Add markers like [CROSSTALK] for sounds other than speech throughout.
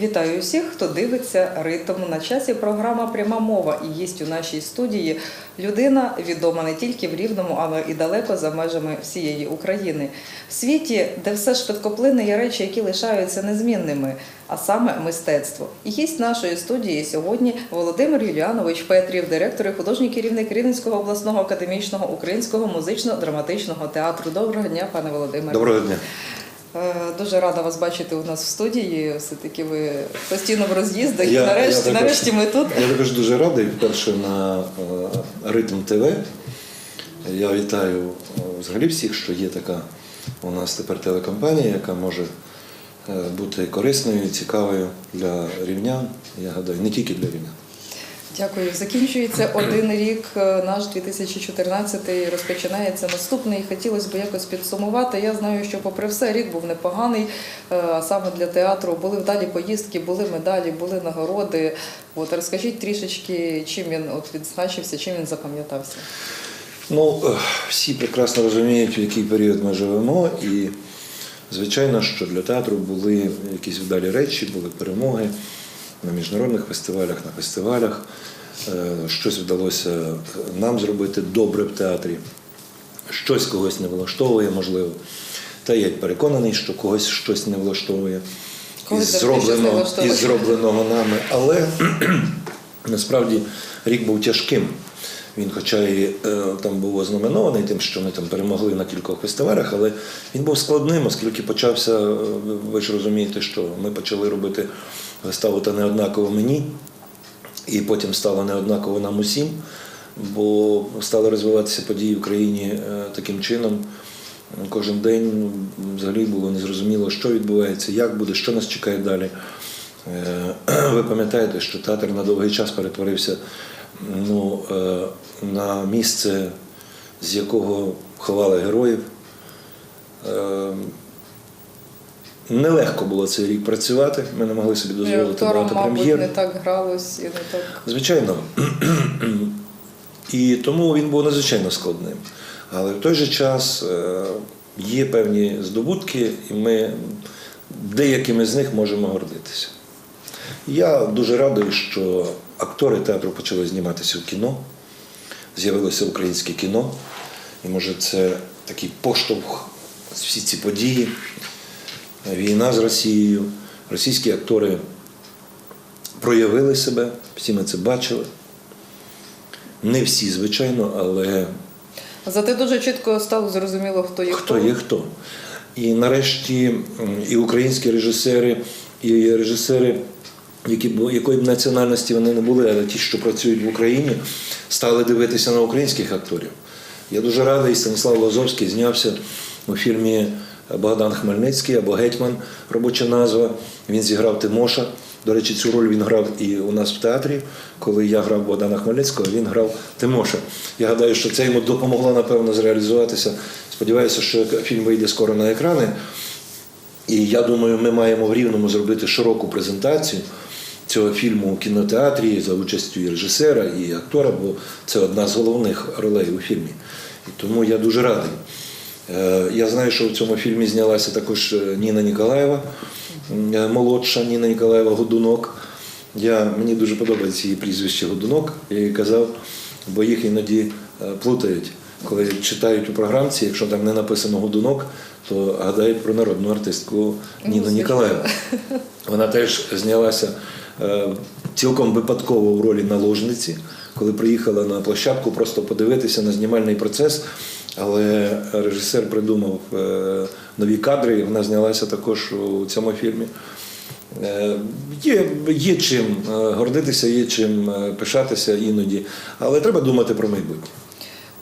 Вітаю усіх, хто дивиться ритм. На часі програма Пряма мова і є у нашій студії людина, відома не тільки в Рівному, але і далеко за межами всієї України. В світі, де все швидкоплинне, є речі, які лишаються незмінними, а саме мистецтво. І гість нашої студії сьогодні Володимир Юліанович Петрів, директор і художній керівник Рівненського обласного академічного українського музично-драматичного театру. Доброго дня, пане Володимире. Доброго дня. Е, Дуже рада вас бачити у нас в студії. Все таки ви постійно в роз'їздах. і нарешті, я також- нарешті ми тут. Я також дуже радий вперше на е, Ритм ТВ. Я вітаю е, взагалі всіх, що є така у нас тепер телекомпанія, яка може бути корисною і цікавою для рівнян. Я гадаю, не тільки для рівнян. Дякую. Закінчується один рік, е, наш 2014 розпочинається наступний. Хотілося б якось підсумувати. Я знаю, що попри все рік був непоганий. е, саме для театру були вдалі поїздки, були медалі, були нагороди. От розкажіть трішечки, чим він от відзначився, чим він запам'ятався. Ну, е, всі прекрасно розуміють, в який період ми живемо, і звичайно, що для театру були якісь вдалі речі, були перемоги на міжнародних фестивалях, на фестивалях. Е, Щось вдалося нам зробити добре в театрі, щось когось не влаштовує, можливо. Та я переконаний, що когось щось не влаштовує із зробленого, із зробленого нами. Але насправді рік був тяжким. Він, хоча і е, там був ознаменований тим, що ми там перемогли на кількох фестивалях, але він був складним, оскільки почався, е, ви ж розумієте, що ми почали робити виставу та неоднаково мені, і потім стало неоднаково нам усім, бо стали розвиватися події в країні е, таким чином. Кожен день взагалі було незрозуміло, що відбувається, як буде, що нас чекає далі. [CLEARS THROAT] Ви пам'ятаєте, що театр на довгий час перетворився ну, е, на місце, з якого ховали героїв. Е, Нелегко було цей рік працювати. Ми не могли собі дозволити акторам, багато прем'єр. не так гралось і не так. Звичайно. І тому він був надзвичайно складним. Але в той же час е, є певні здобутки, і ми деякими з них можемо гордитися. Я дуже радий, що актори театру почали зніматися в кіно, з'явилося українське кіно. І може це такий поштовх всі ці події, війна з Росією, російські актори проявили себе, всі ми це бачили. Не всі, звичайно, але Зате дуже чітко стало зрозуміло, хто є хто Хто є хто. І нарешті і українські режисери, і режисери, які б якої б національності вони не були, але ті, що працюють в Україні, стали дивитися на українських акторів. Я дуже радий, Станіслав Лозовський знявся у фільмі Богдан Хмельницький або Гетьман, робоча назва. Він зіграв Тимоша. До речі, цю роль він грав і у нас в театрі. Коли я грав Богдана Хмельницького, він грав Тимоша. Я гадаю, що це йому допомогло, напевно, зреалізуватися. Сподіваюся, що фільм вийде скоро на екрани. І я думаю, ми маємо в Рівному зробити широку презентацію цього фільму у кінотеатрі за участю і режисера, і актора, бо це одна з головних ролей у фільмі. І тому я дуже радий. Е, Я знаю, що в цьому фільмі знялася також е, Ніна Ніколаєва, е, молодша Ніна Ніколаєва Годунок. Я, мені дуже подобається її прізвище Годунок, я їй казав, бо їх іноді плутають. Коли читають у програмці, якщо там не написано Годунок, то гадають про народну артистку Ніну. Ніколаєву. Вона теж знялася е, цілком випадково в ролі наложниці, коли приїхала на площадку просто подивитися на знімальний процес. Але режисер придумав е, нові кадри, і вона знялася також у цьому фільмі. Е, Є, є чим гордитися, є чим пишатися іноді, але треба думати про майбутнє.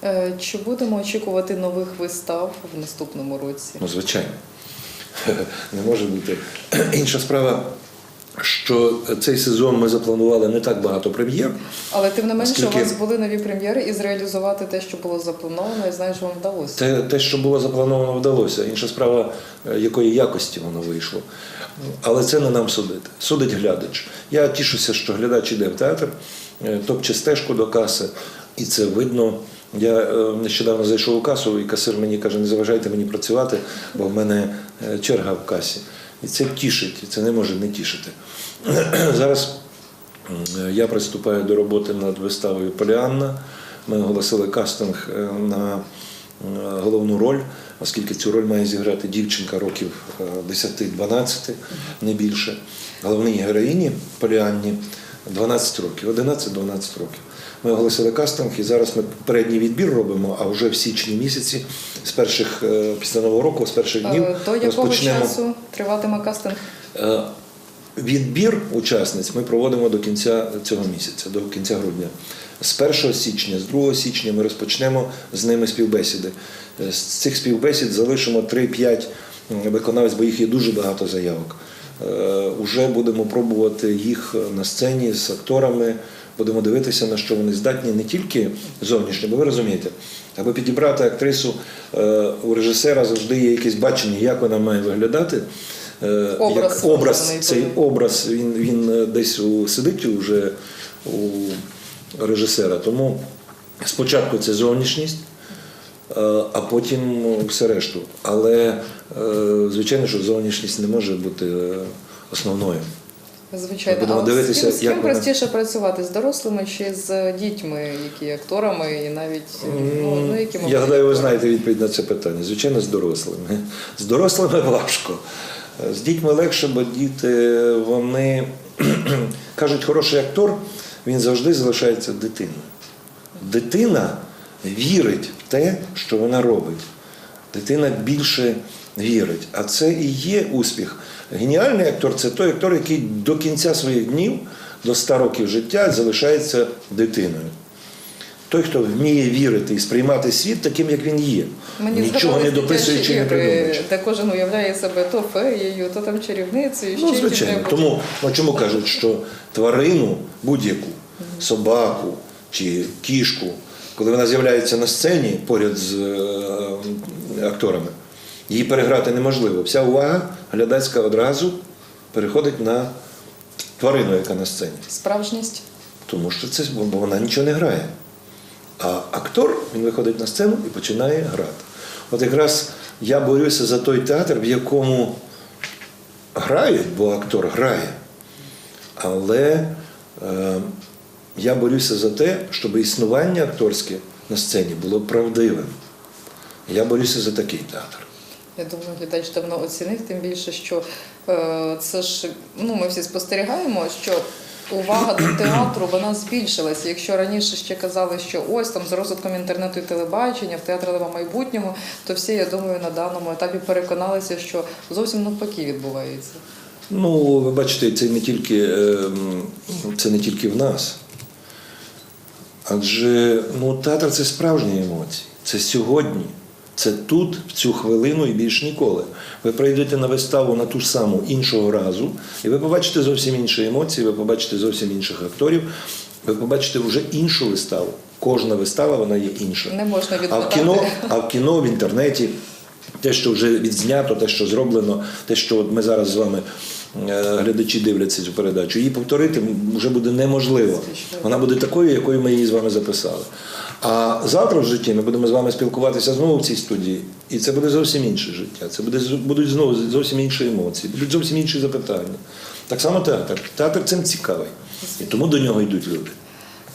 Е, Чи будемо очікувати нових вистав в наступному році? Ну, звичайно, [LAUGHS] не може бути. Інша справа, що цей сезон ми запланували не так багато прем'єр. Але тим не менше, Оскільки- у вас були нові прем'єри, і зреалізувати те, що було заплановано, і знаєш, вам вдалося. Те, те, що було заплановано, вдалося. Інша справа, е, якої якості воно вийшло. Але це не нам судити. Судить глядач. Я тішуся, що глядач іде в театр, е, топче стежку до каси, і це видно. Я е, нещодавно зайшов у касу, і касир мені каже, не заважайте мені працювати, бо в мене е, черга в касі. І це тішить, це не може не тішити. [CLEARS THROAT] Зараз я приступаю до роботи над виставою Поліанна. Ми оголосили кастинг е, на головну роль, оскільки цю роль має зіграти дівчинка років е, 10-12, не більше. Головній героїні Поліанні 12 років, 11-12 років. Ми оголосили кастинг і зараз ми передній відбір робимо, а вже в січні місяці, з перших е, після нового року, з перших днів Е, До якого розпочнемо. часу триватиме кастинг? Е, Відбір учасниць ми проводимо до кінця цього місяця, до кінця грудня. З 1 січня, з 2 січня ми розпочнемо з ними співбесіди. З цих співбесід залишимо 3-5 виконавець, бо їх є дуже багато заявок. Уже будемо пробувати їх на сцені з акторами, будемо дивитися, на що вони здатні не тільки зовнішньо, бо ви розумієте, аби підібрати актрису е, у режисера завжди є якесь бачення, як вона має виглядати. Е, Образ як образ цей образ він, він е, десь у, сидить уже у режисера. Тому спочатку це зовнішність, а потім все решту. Але звичайно, що зовнішність не може бути основною. Звичайно, будемо а дивитися, з ким, з як ким вона- простіше працювати з дорослими чи з дітьми, які є акторами, і навіть ну, ну, які Я гадаю, ви знаєте відповідь на це питання. Звичайно, з дорослими. З дорослими важко. З дітьми легше, бо діти вони [CLEARS THROAT] кажуть, хороший актор, він завжди залишається дитиною. Дитина вірить в те, що вона робить. Дитина більше вірить. А це і є успіх. Геніальний актор це той актор, який до кінця своїх днів, до 100 років життя, залишається дитиною. Той, хто вміє вірити і сприймати світ таким, як він є, Мені нічого не дописуючи, не придумуючи. де кожен уявляє себе то феєю, то там чарівницею, Ну, ще звичайно. чим-небудь. Тому ну, чому кажуть, що тварину будь-яку, собаку чи кішку, коли вона з'являється на сцені поряд з е, акторами, її переграти неможливо. Вся увага глядацька одразу переходить на тварину, яка на сцені. Справжність. Тому що це бо вона нічого не грає. А актор він виходить на сцену і починає грати. От якраз я борюся за той театр, в якому грають, бо актор грає. Але е, я борюся за те, щоб існування акторське на сцені було правдивим. Я борюся за такий театр. Я думаю, глядач давно оцінив, тим більше, що е, це ж ну ми всі спостерігаємо, що увага до театру вона збільшилася. Якщо раніше ще казали, що ось там з розвитком інтернету і телебачення в театрі нема майбутнього, то всі, я думаю, на даному етапі переконалися, що зовсім навпаки відбувається. Ну, ви бачите, це не тільки, е, це не тільки в нас. Адже ну, театр це справжні емоції. Це сьогодні. Це тут, в цю хвилину і більш ніколи. Ви прийдете на виставу на ту ж саму іншого разу, і ви побачите зовсім інші емоції, ви побачите зовсім інших акторів, ви побачите вже іншу виставу. Кожна вистава вона є інша. Не можна А в кіно, а в кіно, в інтернеті, те, що вже відзнято, те, що зроблено, те, що от ми зараз з вами е, глядачі дивляться цю передачу, її повторити вже буде неможливо. Вона буде такою, якою ми її з вами записали. А завтра в житті ми будемо з вами спілкуватися знову в цій студії, і це буде зовсім інше життя. Це буде, будуть знову зовсім інші емоції, будуть зовсім інші запитання. Так само театр. Театр цим цікавий. І тому до нього йдуть люди.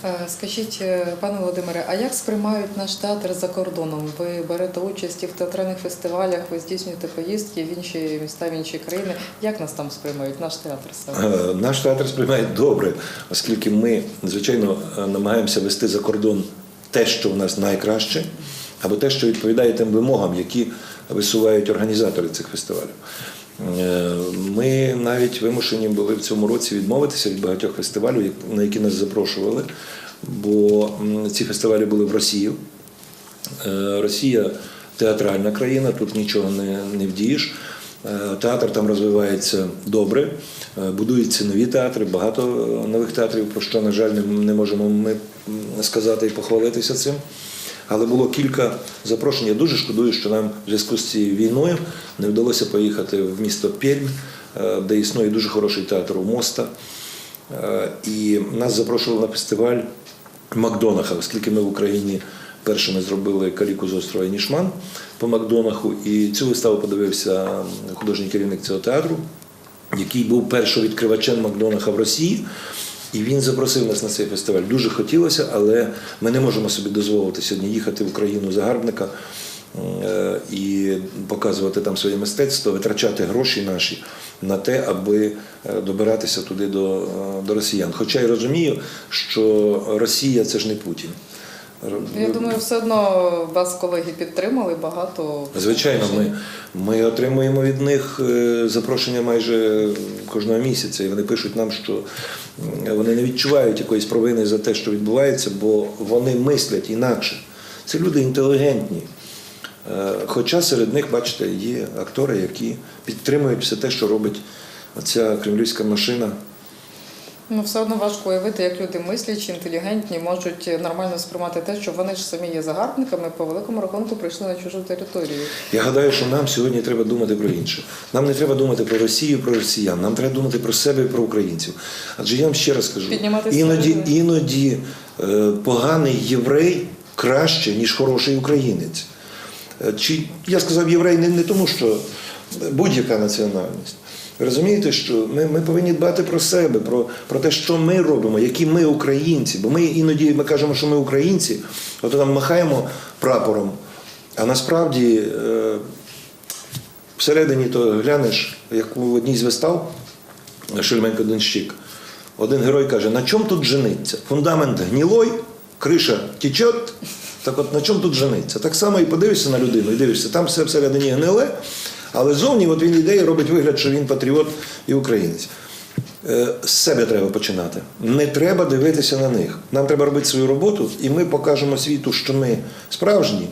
Е, Скажіть, е, пане Володимире, а як сприймають наш театр за кордоном? Ви берете участь і в театральних фестивалях, ви здійснюєте поїздки в інші міста, в інші країни. Як нас там сприймають? Наш театр саме? Е, Наш театр сприймає добре, оскільки ми, звичайно, намагаємося вести за кордон те, що в нас найкраще, або те, що відповідає тим вимогам, які висувають організатори цих фестивалів. Е, Ми навіть вимушені були в цьому році відмовитися від багатьох фестивалів, на які нас запрошували, бо ці фестивалі були в Росії. Е, Росія театральна країна, тут нічого не, не вдієш. Е, Театр там розвивається добре, е, будуються нові театри, багато е, нових театрів, про що, на жаль, не, можемо ми сказати і похвалитися цим. Але було кілька запрошень. Я дуже шкодую, що нам в зв'язку з цією війною не вдалося поїхати в місто Пельм, е, де існує дуже хороший театр у Моста. І нас запрошували на фестиваль Макдонаха, оскільки ми в Україні першими зробили каліку з острова Нішман по Макдонаху. І цю виставу подивився художній керівник цього театру. який був першовідкривачем Макдонаха в Росії. І він запросив нас на цей фестиваль. Дуже хотілося, але ми не можемо собі дозволити сьогодні їхати в Україну загарбника е, і показувати там своє мистецтво, витрачати гроші наші на те, аби е, добиратися туди до, е, до росіян. Хоча я розумію, що Росія це ж не Путін. Я думаю, все одно вас колеги підтримали багато. Звичайно, ми, ми отримуємо від них е, запрошення майже кожного місяця, і вони пишуть нам, що вони не відчувають якоїсь провини за те, що відбувається, бо вони мислять інакше. Це люди інтелігентні. Е, Хоча серед них, бачите, є актори, які підтримують все те, що робить ця кремлівська машина. Ну, все одно важко уявити, як люди мислячі, інтелігентні, можуть нормально сприймати те, що вони ж самі є загарбниками, по великому рахунку прийшли на чужу територію. Я гадаю, що нам сьогодні треба думати про інше. Нам не треба думати про Росію, про росіян. Нам треба думати про себе і про українців. Адже я вам ще раз кажу, Піднімати іноді, іноді е, поганий єврей краще, ніж хороший українець. Е, Чи я сказав єврей не, не тому, що будь-яка національність. Розумієте, що ми, ми повинні дбати про себе, про, про те, що ми робимо, які ми українці. Бо ми іноді ми кажемо, що ми українці, от там махаємо прапором, а насправді е, всередині то глянеш, як в одній з вистав Шельменко Денщик. Один герой каже: на чому тут жениться? Фундамент гнілой, криша течет. Так от на чому тут жениться? Так само і подивишся на людину, і дивишся, там все всередині гниле, але зовні от він йде і робить вигляд, що він патріот і українець. Е, З себе треба починати. Не треба дивитися на них. Нам треба робити свою роботу, і ми покажемо світу, що ми справжні,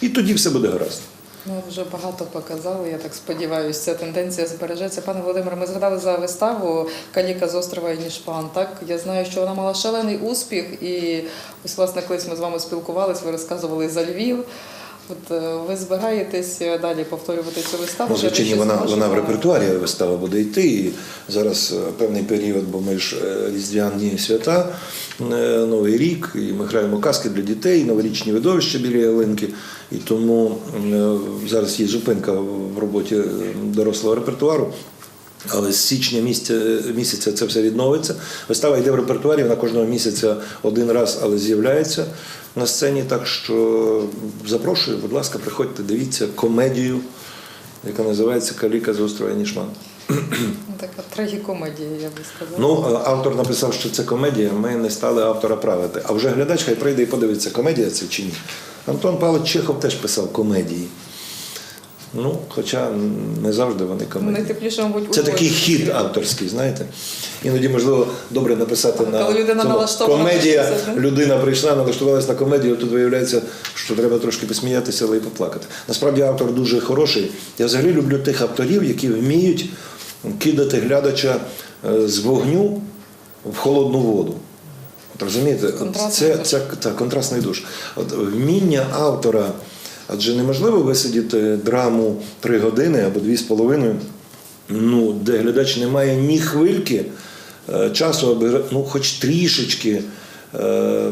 і тоді все буде гаразд. Ну, вже багато показали, я так сподіваюся, ця тенденція збережеться. Пане Володимире, ми згадали за виставу Каліка з острова Нішпан. Так, я знаю, що вона мала шалений успіх, і ось, власне, колись ми з вами спілкувалися, ви розказували за Львів. От е, ви збираєтесь далі повторювати цю виставу? Ну, звичайно, вона, вона в репертуарі вистава буде йти. І зараз е, певний період, бо ми ж е, різдвяні свята, е, Новий рік, і ми граємо казки для дітей, новорічні видовища біля ялинки. І тому е, зараз є зупинка в роботі е, дорослого репертуару. Але з січня місяця це все відновиться. Вистава йде в репертуарі, вона кожного місяця один раз, але з'являється на сцені. Так що запрошую, будь ласка, приходьте, дивіться комедію, яка називається Каліка з острова Нішман. Ну, Така трагікомедія, я би сказала. Ну, автор написав, що це комедія, ми не стали автора правити. А вже глядач хай прийде і подивиться, комедія це чи ні. Антон Павлович Чехов теж писав комедії. Ну, хоча не завжди вони мабуть, Це такий хід авторський, знаєте. Іноді, можливо, добре написати на Коли людина цьому. комедія. Людина прийшла, налаштувалася на комедію. Тут виявляється, що треба трошки посміятися, але й поплакати. Насправді автор дуже хороший. Я взагалі люблю тих авторів, які вміють кидати глядача е, з вогню в холодну воду. От розумієте, це, це так, контрастний душ. От вміння автора, адже неможливо висидіти драму три години або дві з половиною, ну, де глядач не має ні хвильки е, часу, аби ну, хоч трішечки е,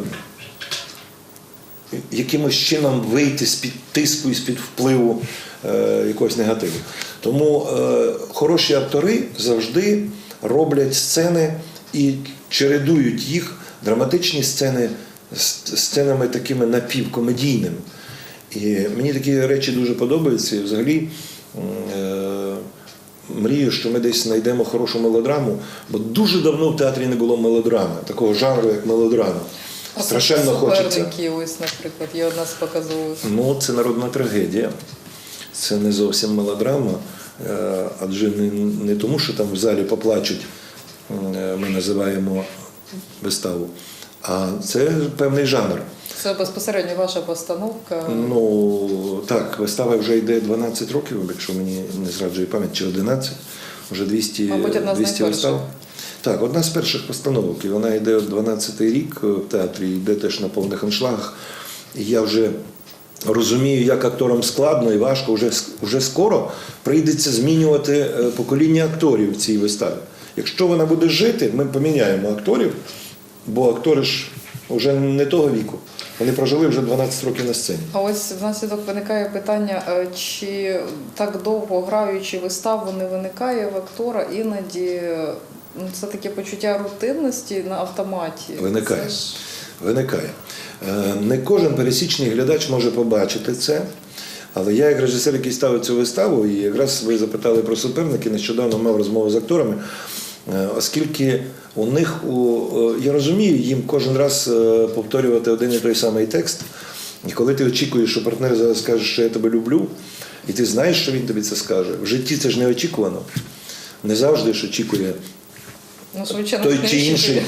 якимось чином вийти з-під тиску і з-під впливу е, якогось негативу. Тому е, хороші актори завжди роблять сцени і чередують їх, драматичні сцени з сценами такими напівкомедійними. І мені такі речі дуже подобаються. І взагалі е, мрію, що ми десь знайдемо хорошу мелодраму, бо дуже давно в театрі не було мелодрами, такого жанру, як мелодрама. А Страшенно хочеться. ось, наприклад, є одна з показових. Ну, це народна трагедія. Це не зовсім мелодрама, е, адже не, не тому, що там в залі поплачуть, е, ми називаємо виставу, а це певний жанр. Це безпосередньо ваша постановка. Ну так, вистава вже йде 12 років, якщо мені не зраджує пам'ять, чи 11, вже 200, Мабуть, одна 200 вистав. Так, одна з перших постановок. І вона йде 12-й рік в театрі, йде теж на повних аншлагах. І я вже розумію, як акторам складно і важко. Вже, вже скоро прийдеться змінювати е, покоління акторів в цій виставі. Якщо вона буде жити, ми поміняємо акторів, бо актори ж вже не того віку. Вони прожили вже 12 років на сцені. А ось внаслідок виникає питання, е, чи так довго граючи виставу не виникає в актора іноді ну, це таке почуття рутинності на автоматі. Виникає. Це Виникає. Е, Не кожен пересічний глядач може побачити це. Але я, як режисер, який ставив цю виставу, і якраз ви запитали про суперники, нещодавно мав розмову з акторами, оскільки у них, у, е, я розумію, їм кожен раз е, повторювати один і той самий текст. І коли ти очікуєш, що партнер зараз скаже, що я тебе люблю, і ти знаєш, що він тобі це скаже, в житті це ж не очікувано. Не завжди ж очікує Ну, звичайно, той чи інший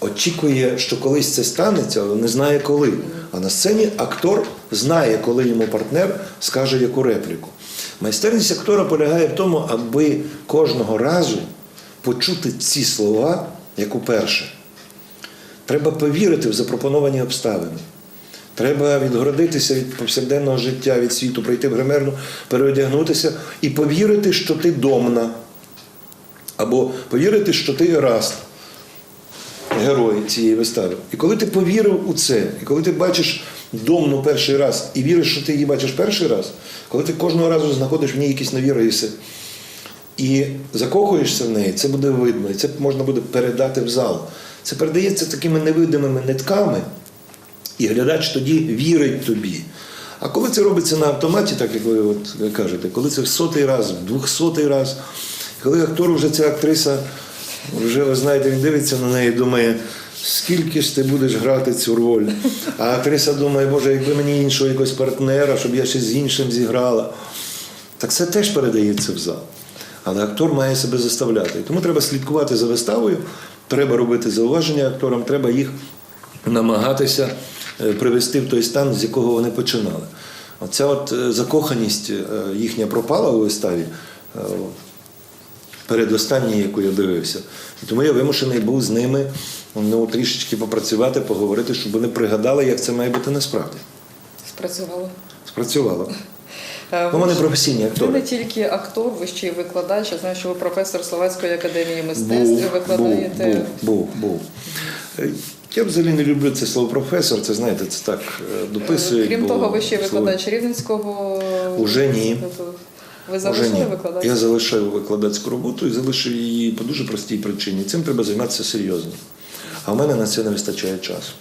очікує, що колись це станеться, але не знає коли. А на сцені актор знає, коли йому партнер скаже яку репліку. Майстерність актора полягає в тому, аби кожного разу почути ці слова як уперше. Треба повірити в запропоновані обставини. Треба відгородитися від повсякденного життя, від світу, прийти в гримерну, переодягнутися і повірити, що ти домна. Або повірити, що ти Ераст, герой цієї вистави. І коли ти повірив у це, і коли ти бачиш домну перший раз і віриш, що ти її бачиш перший раз, коли ти кожного разу знаходиш в ній якісь нові риси і закохуєшся в неї, це буде видно, і це можна буде передати в зал. Це передається такими невидимими нитками, і глядач тоді вірить тобі. А коли це робиться на автоматі, так як ви от кажете, коли це в сотий раз, в двохсотий раз, коли актор вже ця актриса, вже ви знаєте, він дивиться на неї і думає, скільки ж ти будеш грати цю роль. А актриса думає, Боже, якби мені іншого якогось партнера, щоб я ще з іншим зіграла. Так це теж передається в зал. Але актор має себе заставляти. Тому треба слідкувати за виставою, треба робити зауваження акторам, треба їх намагатися е, привести в той стан, з якого вони починали. Оця от е, закоханість е, їхня пропала у виставі. Передостанній, яку я дивився. І тому я вимушений був з ними ну, трішечки попрацювати, поговорити, щоб вони пригадали, як це має бути насправді. Спрацювало. Спрацювало. Е, Ну, вони ж- професійні Ви не тільки актор, ви ще й викладач. Я знаю, що ви професор Словацької академії мистецтв, ви викладаєте. був, був, був. Е, Я взагалі не люблю це слово професор, це знаєте, це так е, дописують. Крім бо того, ви ще викладач Рівненського. Уже ні. Ви залишили викладач? Я залишив викладацьку роботу і залишив її по дуже простій причині. Цим треба займатися серйозно. А в мене на це не вистачає часу.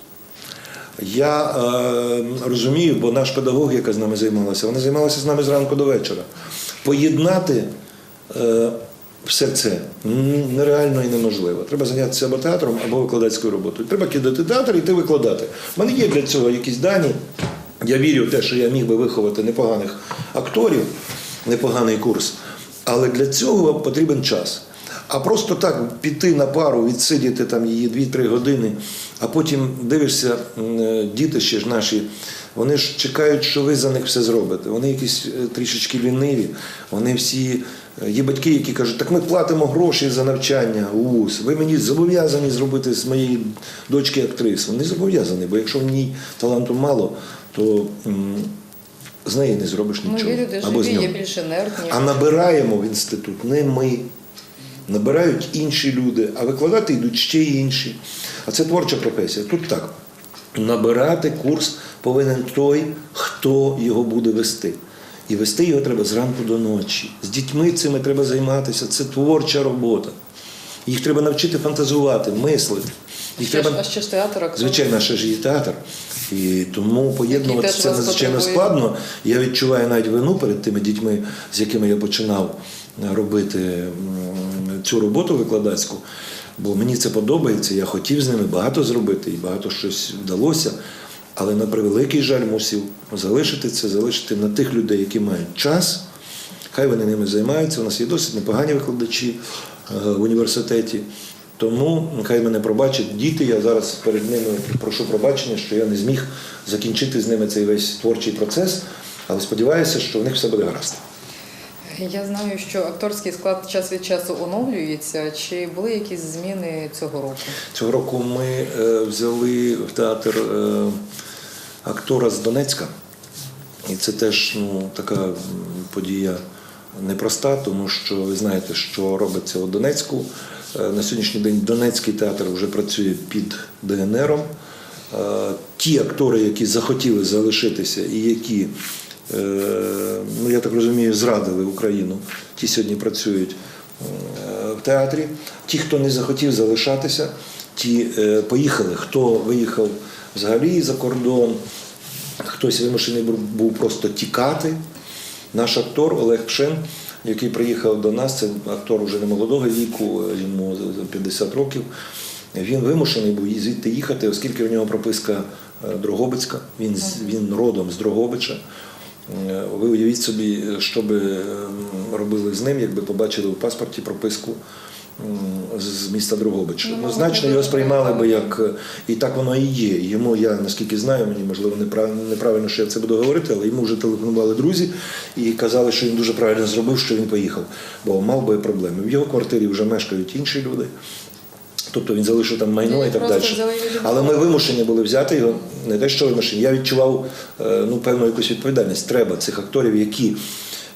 Я е, розумію, бо наш педагог, яка з нами займалася, вона займалася з нами зранку до вечора. Поєднати е, все це нереально і неможливо. Треба зайнятися або театром, або викладацькою роботою. Треба кидати театр і йти викладати. У мене є для цього якісь дані. Я вірю в те, що я міг би виховати непоганих акторів, непоганий курс. Але для цього потрібен час. А просто так піти на пару, відсидіти там її 2-3 години, а потім дивишся, е, діти ще ж наші, вони ж чекають, що ви за них все зробите. Вони якісь е, трішечки ліниві, вони всі. е, Є батьки, які кажуть, так ми платимо гроші за навчання у ВУЗ. Ви мені зобов'язані зробити з моєї дочки актрису. Вони зобов'язані, бо якщо в ній таланту мало, то з неї не зробиш Ну, нічого. є люди Або з живі, є більш інертні. А набираємо в інститут не ми. Набирають інші люди, а викладати йдуть ще інші. А це творча професія. Тут так. Набирати курс повинен той, хто його буде вести. І вести його треба зранку до ночі. З дітьми цими треба займатися. Це творча робота. Їх треба навчити фантазувати, мислити. Їх Ще треба А ще ж театр актор. Звичайно, ще ж є театр. І тому поєднувати це надзвичайно складно. Я відчуваю навіть вину перед тими дітьми, з якими я починав робити цю роботу викладацьку. Бо мені це подобається, я хотів з ними багато зробити і багато щось вдалося. Але на превеликий жаль мусив залишити це, залишити на тих людей, які мають час. Хай вони ними займаються. У нас є досить непогані викладачі е, в університеті. Тому хай мене пробачать діти. Я зараз перед ними прошу пробачення, що я не зміг закінчити з ними цей весь творчий процес, але сподіваюся, що в них все буде гаразд. Я знаю, що акторський склад час від часу оновлюється. Чи були якісь зміни цього року? Цього року ми е, взяли в театр е, актора з Донецька. І це теж ну, така подія непроста, тому що ви знаєте, що робиться у Донецьку. Е, На сьогоднішній день Донецький театр вже працює під ДНРом. ті актори, які захотіли залишитися і які, е, ну я так розумію, зрадили Україну, ті сьогодні працюють е, в театрі. Ті, хто не захотів залишатися, ті е, поїхали. Хто виїхав взагалі за кордон, хтось вимушений був- просто тікати. Наш актор Олег Пшин, який приїхав до нас, це актор вже не молодого віку, йому за 50 років. Він вимушений був звідти їхати, оскільки у нього прописка е, Дрогобицька, він, він родом з Дрогобича. Е, Ви уявіть собі, що би робили з ним, якби побачили у паспорті прописку з міста Дрогобича. Ну, значно його сприймали би як і так воно і є. Йому я наскільки знаю, мені можливо неправильно, що я це буду говорити, але йому вже телефонували друзі і казали, що він дуже правильно зробив, що він поїхав, бо мав би проблеми. В його квартирі вже мешкають інші люди. Тобто він залишив там майно і так далі. Але ми вимушені були взяти його, не те, що вимушені. Я відчував е, ну, певну якусь відповідальність. Треба цих акторів, які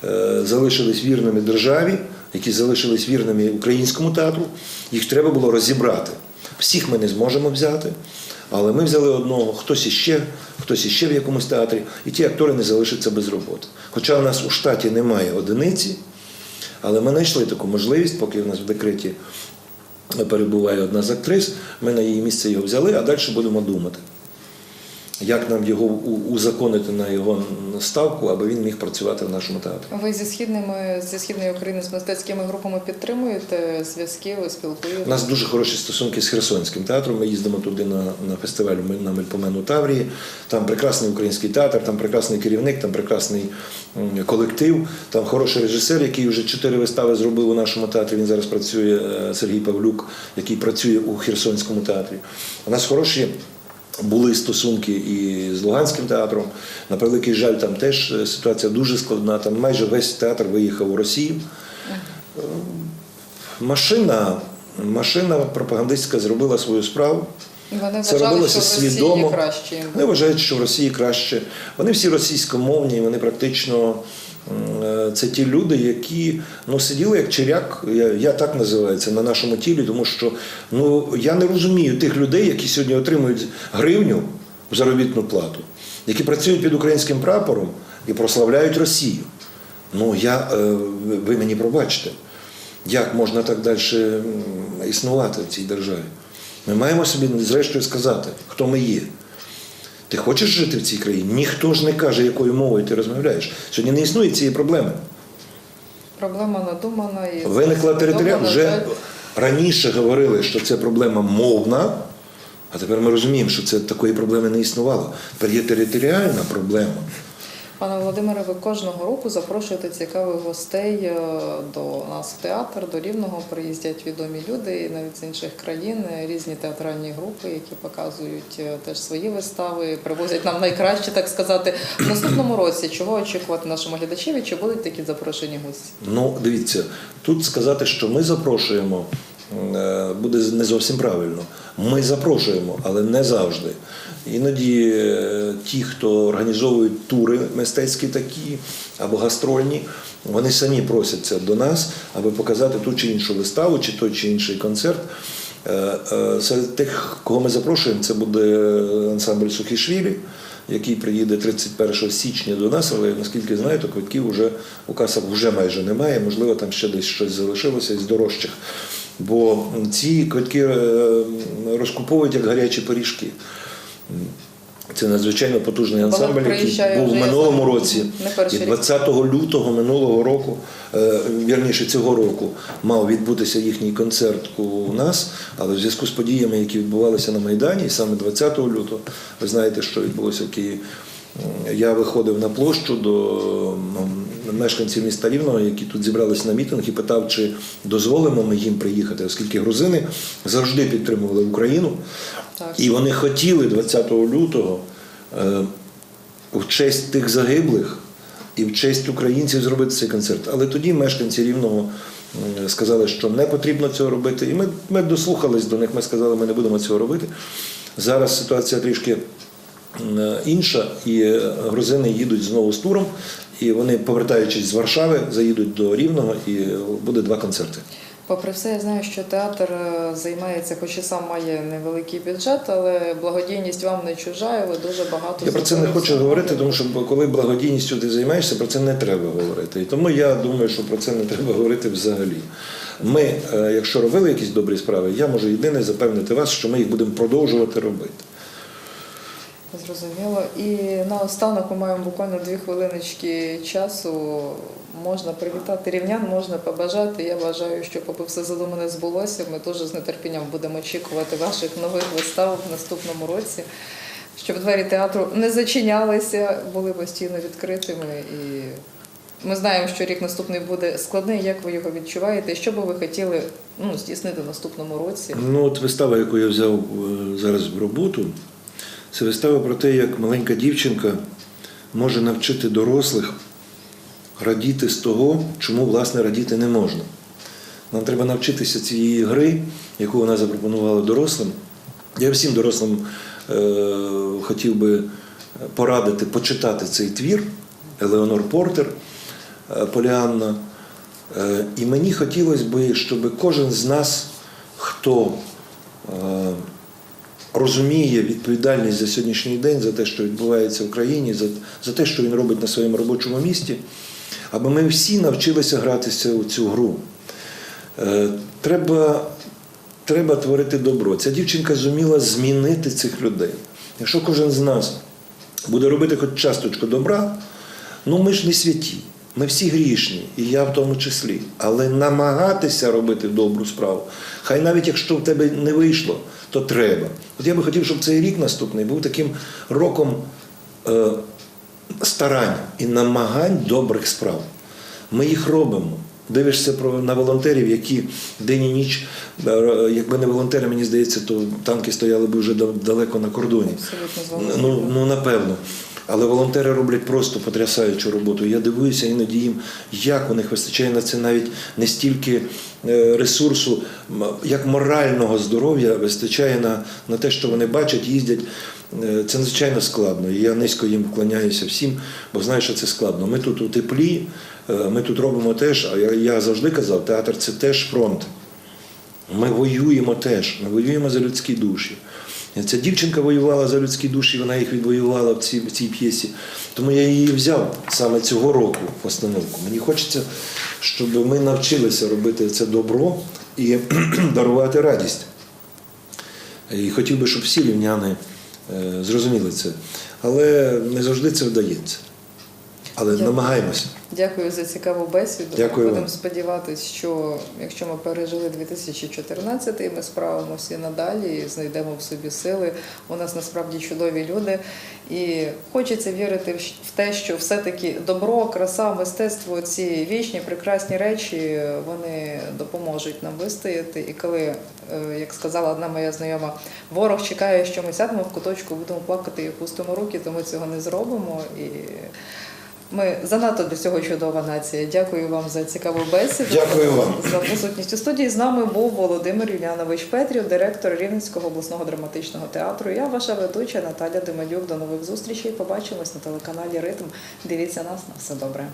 е, залишились вірними державі, які залишились вірними українському театру, їх треба було розібрати. Всіх ми не зможемо взяти, але ми взяли одного, хтось іще, хтось іще в якомусь театрі, і ті актори не залишаться без роботи. Хоча у нас у штаті немає одиниці, але ми знайшли таку можливість, поки в нас в декреті перебуває одна з актрис, ми на її місце його взяли, а далі будемо думати, як нам його узаконити на його ставку, аби він міг працювати в нашому театрі. Ви зі східними зі східної України з мистецькими групами підтримуєте зв'язки, ви спілкуєтесь? У нас дуже хороші стосунки з Херсонським театром. Ми їздимо туди на, на фестиваль на Мельпомену Таврії. Там прекрасний український театр, там прекрасний керівник, там прекрасний колектив, там хороший режисер, який вже чотири вистави зробив у нашому театрі. Він зараз працює е, Сергій Павлюк, який працює у Херсонському театрі. У нас хороші. Були стосунки і з Луганським театром. На превеликий жаль, там теж е, ситуація дуже складна. Там майже весь театр виїхав у Росію. Машина, машина пропагандистська зробила свою справу. І Вони Це вважали, робилося що в Росії свідомо. краще. Вони вважають, що в Росії краще. Вони всі російськомовні, вони практично е, це ті люди, які ну, сиділи як черяк, я, я так називаю це на нашому тілі, тому що ну, я не розумію тих людей, які сьогодні отримують гривню в заробітну плату, які працюють під українським прапором і прославляють Росію. Ну, я, е, ви мені пробачте, як можна так далі існувати в цій державі? Ми маємо собі зрештою сказати, хто ми є. Ти хочеш жити в цій країні? Ніхто ж не каже, якою мовою ти розмовляєш. Сьогодні не існує цієї проблеми. Проблема надумана і Виникла територіальна. Вже раніше говорили, що це проблема мовна, а тепер ми розуміємо, що це такої проблеми не існувало. Тепер є територіальна проблема. Пане Володимире, ви кожного року запрошуєте цікавих гостей е, до нас в театр, до Рівного приїздять відомі люди і навіть з інших країн, різні театральні групи, які показують е, теж свої вистави, привозять нам найкраще, так сказати. В наступному році чого очікувати нашому глядачеві? Чи будуть такі запрошені гості? Ну, дивіться, тут сказати, що ми запрошуємо, буде не зовсім правильно. Ми запрошуємо, але не завжди. Іноді е, ті, хто організовують тури мистецькі такі або гастрольні, вони самі просяться до нас, аби показати ту чи іншу виставу, чи той чи інший концерт. Е, е, Серед тих, кого ми запрошуємо, це буде ансамбль Сухішвілі, який приїде 31 січня до нас, але наскільки знаю, то квитків вже у касах вже майже немає. Можливо, там ще десь щось залишилося із дорожчих. Бо ці квитки е, розкуповують як гарячі пиріжки. Це надзвичайно потужний ансамбль, який був в минулому році. І 20 лютого минулого року, е, вірніше цього року, мав відбутися їхній концерт у нас, але в зв'язку з подіями, які відбувалися на Майдані, і саме 20 лютого, ви знаєте, що відбулося в Києві. Я виходив на площу до мешканців міста Рівного, які тут зібралися на мітинг, і питав, чи дозволимо ми їм приїхати, оскільки грузини завжди підтримували Україну. Так. І вони хотіли 20 лютого е, в честь тих загиблих і в честь українців зробити цей концерт. Але тоді мешканці Рівного сказали, що не потрібно цього робити. І ми, ми дослухались до них, ми сказали, ми не будемо цього робити. Зараз ситуація трішки е, інша, і е, грузини їдуть знову з туром, і вони, повертаючись з Варшави, заїдуть до Рівного, і е, буде два концерти. Попри все, я знаю, що театр е, займається, хоч і сам має невеликий бюджет, але благодійність вам не чужа, і ви дуже багато Я про це не хочу говорити, тому що коли благодійністю ти займаєшся, про це не треба говорити. І тому я думаю, що про це не треба говорити взагалі. Ми, е, якщо робили якісь добрі справи, я можу єдине запевнити вас, що ми їх будемо продовжувати робити. Зрозуміло. І наостанок ми маємо буквально дві хвилиночки часу. Можна привітати рівнян, можна побажати. Я бажаю, щоб аби все задумане збулося. Ми дуже з нетерпінням будемо очікувати ваших нових вистав в наступному році, щоб двері театру не зачинялися, були постійно відкритими. І ми знаємо, що рік наступний буде складний. Як ви його відчуваєте? Що би ви хотіли ну, здійснити в наступному році? Ну, от вистава, яку я взяв е, зараз в роботу, це вистава про те, як маленька дівчинка може навчити дорослих радіти з того, чому власне радіти не можна. Нам треба навчитися цієї гри, яку вона запропонувала дорослим. Я всім дорослим е, хотів би порадити почитати цей твір Елеонор Портер е, Поліанна. Е, і мені хотілося б, щоб кожен з нас, хто е, розуміє відповідальність за сьогоднішній день, за те, що відбувається в країні, за, за те, що він робить на своєму робочому місці, аби ми всі навчилися гратися у цю гру. Е, Треба, треба творити добро. Ця дівчинка зуміла змінити цих людей. Якщо кожен з нас буде робити хоч часточку добра, ну ми ж не святі. Ми всі грішні, і я в тому числі. Але намагатися робити добру справу, хай навіть якщо в тебе не вийшло, то треба. От я би хотів, щоб цей рік наступний був таким роком е, старань і намагань добрих справ. Ми їх робимо. Дивишся на волонтерів, які день і ніч, е, якби не волонтери, мені здається, то танки стояли б вже да- далеко на кордоні. Абсолютно Ну, ну напевно. Але волонтери роблять просто потрясаючу роботу. Я дивуюся іноді їм, як у них вистачає на це навіть не стільки е, ресурсу, як морального здоров'я вистачає на, на те, що вони бачать, їздять. Е, Це надзвичайно складно. І я низько їм вклоняюся всім, бо знаю, що це складно. Ми тут у теплі, е, ми тут робимо теж, а я, я завжди казав, театр це теж фронт. Ми воюємо теж, ми воюємо за людські душі. Ця дівчинка воювала за людські душі, вона їх відвоювала в цій, в цій п'єсі. Тому я її взяв саме цього року постановку. Мені хочеться, щоб ми навчилися робити це добро і [CLEARS THROAT] дарувати радість. І хотів би, щоб всі рівняни е, зрозуміли це. Але не завжди це вдається. Але Дякую. намагаємося. Дякую за цікаву бесіду. Дякую Будемо вам. сподіватися, що якщо ми пережили 2014, ми справимося надалі, і знайдемо в собі сили. У нас насправді чудові люди. І хочеться вірити в те, що все-таки добро, краса, мистецтво, ці вічні прекрасні речі, вони допоможуть нам вистояти. І коли, е, як сказала одна моя знайома, ворог чекає, що ми сядемо в куточку, будемо плакати і опустимо руки, то ми цього не зробимо. І ми занадто для цього чудова нація. Дякую вам за цікаву бесіду. Дякую вам. за присутність у студії. З нами був Володимир Юлянович Петрів, директор Рівненського обласного драматичного театру. Я ваша ведуча Наталя Демалюк. До нових зустрічей. Побачимось на телеканалі Ритм. Дивіться нас на все добре.